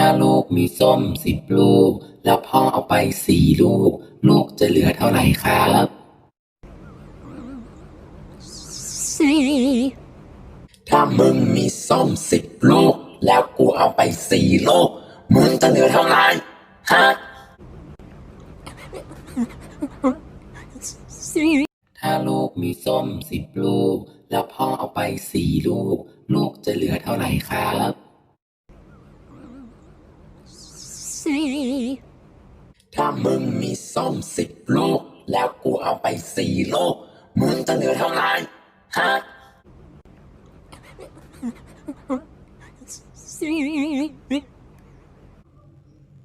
ถ้าลูกมีส้มสิบลูก แล้วพ่อเอาไปสี่ลูก ลูกจะเหลือเท่าไหร่ครับ three, ถ้ามึงมีส้มสิบลูก แล้วกูเอาไปสี่ลูก มึงจะเหลือเท่าไหร่ฮะ three, ถ้าลูกมีส้มสิบลูก แล้วพ่อเอาไปสี่ลูก ลูกจะเหลือเท่าไหร่ครับ มึงมีส้มสิบลูก แล้วกูเอาไปสี่ลูก มึงจะเหลือเท่าไหร่ฮะ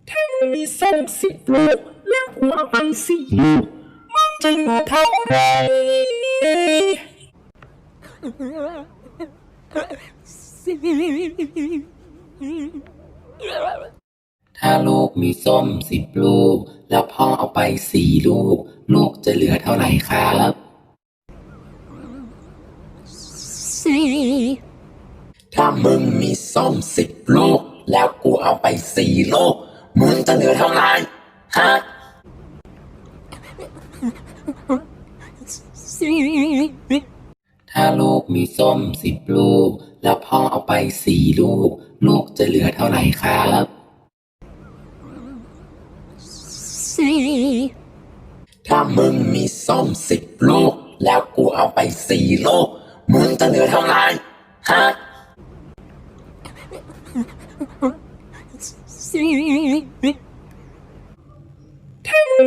three, มีส้มสิบลูก แล้วหัวไปสี่ลูกมันจะเหลือเท่าไหร่ ถ้าลูกมีส้มสิบลูก แล้วพ่อเอาไปสี่ลูก ลูกจะเหลือเท่าไหร่ครับ three, ถ้ามึงมีส้มสิบลูก แล้วกูเอาไปสี่ลูก มึงจะเหลือเท่าไหร่ฮะถ้าลูกมีส้มสิบลูก แล้วพ่อเอาไปสี่ลูก ลูกจะเหลือเท่าไหร่ครับ ถ้ามึงมีส้มสิบลูก แล้วกูเอาไปสี่ลูก มึงจะเหลือเท่าไหร่ฮะ three,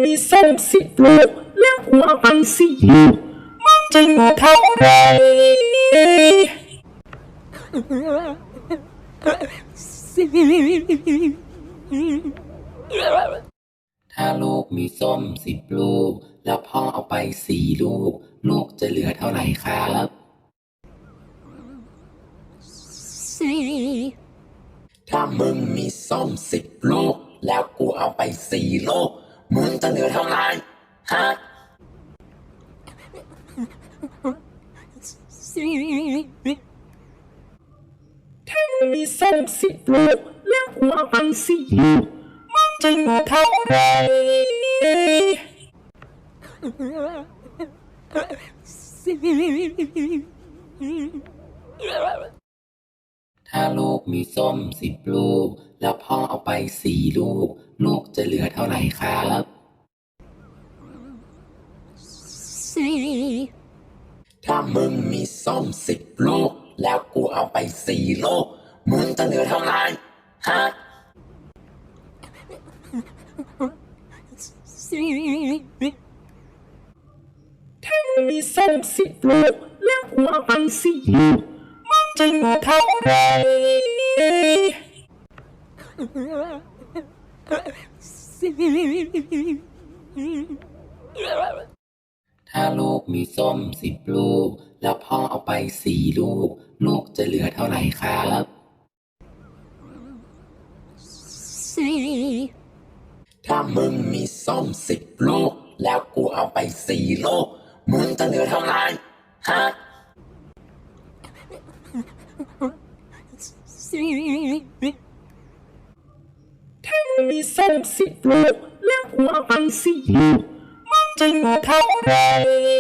มีส้มสิบลูก แล้วหัวไปสี่ลูกมันจะเหลือเท่าไหร่ ถ้าลูกมีส้มสิบลูก แล้วพ่อเอาไปสี่ลูก ลูกจะเหลือเท่าไหร่ครับ three, ถ้ามึงมีส้มสิบลูก แล้วกูเอาไปสี่ลูก มึงจะเหลือเท่าไหร่ฮะ three, มีส้มสิบลูก แล้วหัวไปสี่ลูก จะเหลือเท่าไหร่ถ้าลูกมีส้มสิบลูก แล้วพ่อเอาไปสี่ลูก ลูกจะเหลือเท่าไหร่ครับถ้ามึงมีส้มสิบลูก แล้วกูเอาไปสี่ลูก มึงจะเหลือเท่าไหร่ฮะ three, มีส้มสิบลูกแล้วหัวไปสี่ลูกมันจะเหลือเท่าไรถ้าลูกมีส้มสิบลูก แล้วพ่อเอาไปสี่ลูก ลูกจะเหลือเท่าไหร่ครับ three, ถ้ามึงมีส้มสิบลูก แล้วกูเอาไปสี่ลูก มึงจะเหลือเท่าไหร่ฮะถ้ามึงมีส้มสิบลูก แล้วกูเอาไปสี่ลูก มึงจะเหลือเท่าไหร่